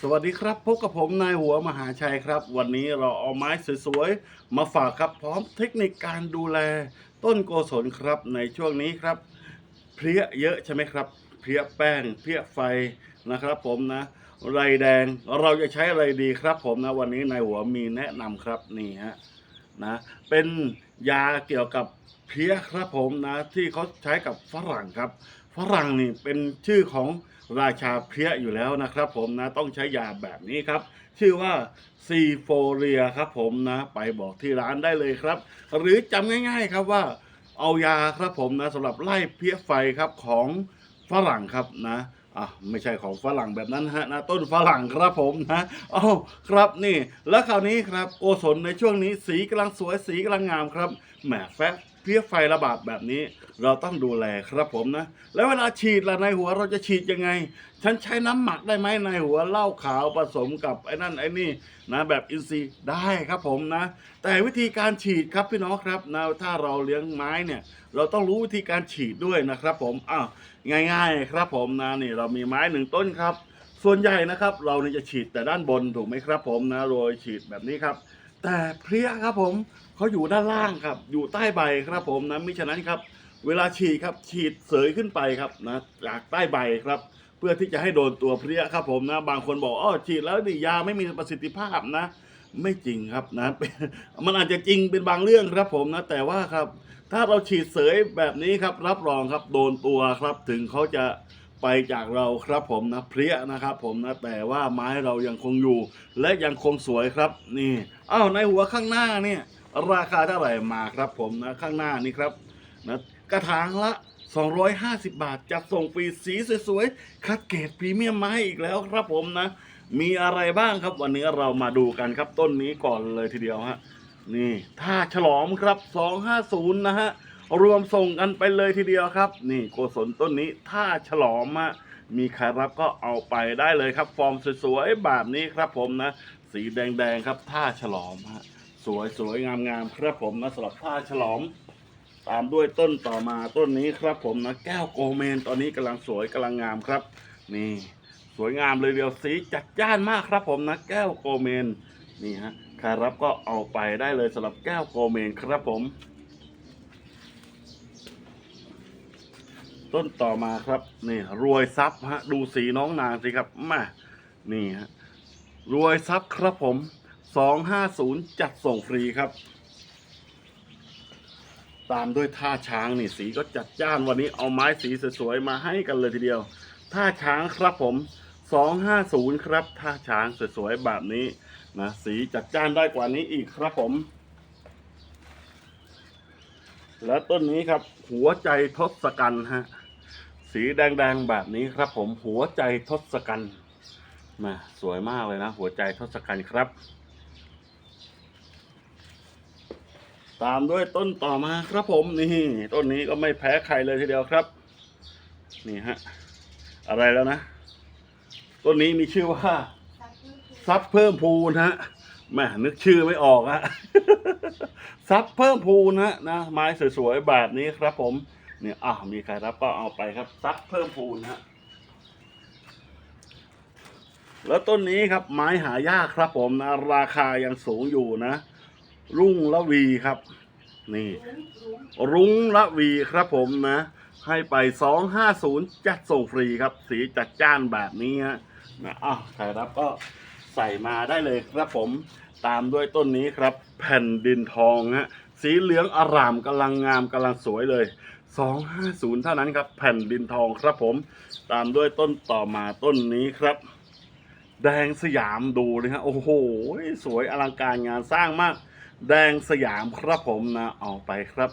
สวัสดีครับพบกับผมนายหัวมหาชัยครับ วันนี้เราเอาไม้สวยๆมาฝากครับพร้อมเทคนิคการดูแล ต้นโกศลครับในช่วงนี้ครับ เพลี้ยเยอะใช่ไหมครับ เพลี้ยแป้งเพลี้ยไฟนะครับ ผมนะไรแดงเราจะใช้อะไรดีครับ ผมนะวันนี้นายหัวมีแนะนำครับนี่ฮะนะเป็นยาเกี่ยวกับเพลี้ยครับผมนะที่เขาใช้กับฝรั่งครับ ฝรั่งนี่เป็นชื่อของราชาเพลี้ยอยู่แล้วนะครับผมนะต้องใช้ยาแบบนี้ครับ ชื่อว่าซีโฟเรียครับผมนะ ไปบอกที่ร้านได้เลยครับ หรือจำง่าย ๆครับว่าเอายาครับผมนะสำหรับไล่เพี้ยไฟครับของฝรั่งครับนะอะไม่ใช่ของฝรั่งแบบนั้นฮะนะต้นฝรั่งครับผมนะอ้าวครับนี่ แล้วคราวนี้ครับโกศลในช่วงนี้สีกำลังสวยสีกำลังงามครับแหมแฟ เพี้ยไฟระบาดแบบนี้ เราต้องดูแลครับผมนะ แล้วเวลาฉีดละในหัวเราจะฉีดยังไง ฉันใช้น้ำหมักได้ไหมในหัวเหล้าขาวผสมกับไอ้นั่นไอ้นี่นะแบบอินทรีย์ได้ครับผมนะ แต่วิธีการฉีดครับพี่น้องครับนะถ้าเราเลี้ยงไม้เนี่ย เราต้องรู้วิธีการฉีดด้วยนะครับ ผมอ้าวง่าย ๆ ครับผมนะนี่เรามีไม้หนึ่งต้นครับ ส่วนใหญ่นะครับ เราเนี่ยจะฉีดแต่ด้านบนถูกไหมครับ ผมนะโรยฉีดแบบนี้ครับ แต่เพลี้ยครับผมเขาอยู่ด้านล่างครับ อยู่ใต้ใบครับผมนะมิฉะนั้นครับ เวลาฉีดครับฉีดเสยขึ้นไปครับนะจากใต้ใบครับ เพื่อที่จะให้โดนตัวเพลี้ยครับผมนะ บางคนบอกอ๋อฉีดแล้วดิยาไม่มีประสิทธิภาพนะ ไม่จริงครับนะมันอาจจะจริงเป็นบางเรื่องครับผมนะแต่ว่าครับ ถ้าเราฉีดเสยแบบนี้ครับ รับรองครับโดนตัวครับ ถึงเขาจะ ไปจากเราครับผมนะเพลี้ยนะครับผมนะแต่ว่าไม้เรายังคงอยู่ และยังคงสวยครับนี่อ้าวในหัวข้างหน้าเนี่ยราคาเท่าไหร่มาครับผมนะข้างหน้านี่ครับนะกระถางละ 250 บาทจัดส่งฟรีสีสวยๆคัดเกรดพรีเมียมมาให้อีกแล้วครับผมนะ มีอะไรบ้างครับวันนี้เรามาดูกันครับต้นนี้ก่อนเลยทีเดียวฮะนี่ท่าฉลอมครับ 250 นะฮะ รวมส่งกันไปเลยทีเดียวครับ นี่โกศลต้นนี้ท่าฉลอมฮะมีใครรับก็เอาไปได้เลยครับ ฟอร์มสวยๆแบบนี้ครับผมนะ สีแดงๆครับท่าฉลอมฮะสวยๆงามๆครับผมนะสำหรับท่าฉลอม ตามด้วยต้นต่อมาต้นนี้ครับผมนะแก้วโกเมนตอนนี้กำลังสวยกำลังงามครับ นี่สวยงามเลยเดียวสีจัดจ้านมากครับผมนะแก้วโกเมนนี่ฮะใครรับก็เอาไปได้เลยสำหรับแก้วโกเมนครับผม ต้นต่อมาครับนี่รวยทรัพย์ฮะดูสีน้องนางสิครับมานี่ฮะรวยทรัพย์ครับผมสองห้าศูนย์จัดส่งฟรีครับ ตามด้วยท่าช้างนี่สีก็จัดจ้านวันนี้เอาไม้สีสวยๆมาให้กันเลยทีเดียว ท่าช้างครับผม250ครับ ท่าช้างสวยๆแบบนี้นะสีจัดจ้านได้กว่านี้อีกครับผม และต้นนี้ครับ หัวใจทศกัณฐ์ฮะ สีแดงๆแบบนี้ครับผมหัวใจทศกัณฐ์มาสวยมากเลยนะ หัวใจทศกัณฐ์ครับ ตามด้วยต้นต่อมาครับผมนี่ต้นนี้ก็ไม่แพ้ใครเลยทีเดียวครับ นี่ฮะอะไรแล้วนะ ต้นนี้มีชื่อว่าซับเพิ่มพูนฮะแม่นึกชื่อไม่ออกฮะซับเพิ่มพูนฮะนะไม้สวยๆแบบนี้ครับผม เนี่ยอะมีใครรับก็เอาไปครับซับเพิ่มพูนฮะแล้วต้นนี้ครับไม้หายากครับผมนะ ราคายังสูงอยู่นะ รุ่งละวีครับ นี่ รุ้งละวีครับผมนะ ให้ไป250จัดส่งฟรีครับ สีจัดจ้านแบบนี้ฮะนะอ้าวใครรับก็ใส่มาได้เลยครับผมตามด้วยต้นนี้ครับ แผ่นดินทองฮะสีเหลืองอร่ามกำลังงามกำลังสวยเลย 250 เท่านั้นครับ แผ่นดินทองครับผม ตามด้วยต้นต่อมาต้นนี้ครับ แดงสยามดูนะฮะโอ้โห สวยอลังการงานสร้างมาก แดงสยามครับผมนะเอาไปครับ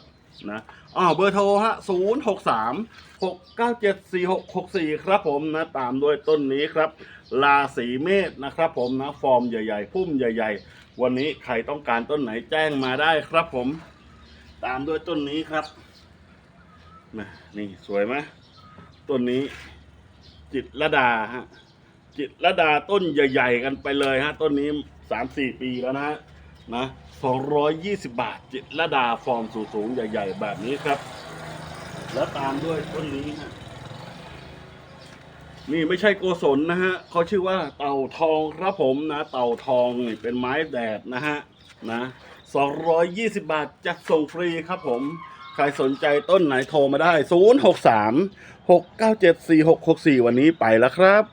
นะอ๋อเบอร์โทรฮะศูนย์หกสามหกเก้าเจ็ดสี่หกหกสี่ครับผมนะตามด้วยต้นนี้ครับลาสีเมษนะครับผมนะฟอร์มใหญ่ ๆ พุ่มใหญ่ ๆ วันนี้ใครต้องการต้นไหนแจ้งมาได้ครับผม ตามด้วยต้นนี้ครับ นะนี่สวยไหมต้นนี้ จิตระดาฮะจิตระดาต้นใหญ่ ๆ กันไปเลยฮะต้นนี้สามสี่ปีแล้วนะนะสองร้อยยี่สิบบาท จิตระดาฟอร์มสูงๆใหญ่ ๆ แบบนี้ครับ แล้วตามด้วยต้นนี้ฮะนี่ไม่ใช่โกศลนะฮะเขาชื่อว่าเต่าทองครับผมนะ เต่าทองนี่เป็นไม้แดดนะฮะนะสองร้อยยี่สิบบาทจัดส่งฟรีครับผม ใครสนใจต้นไหนโทรมาได้ 063 697 4664 วันนี้ไปแล้วครับ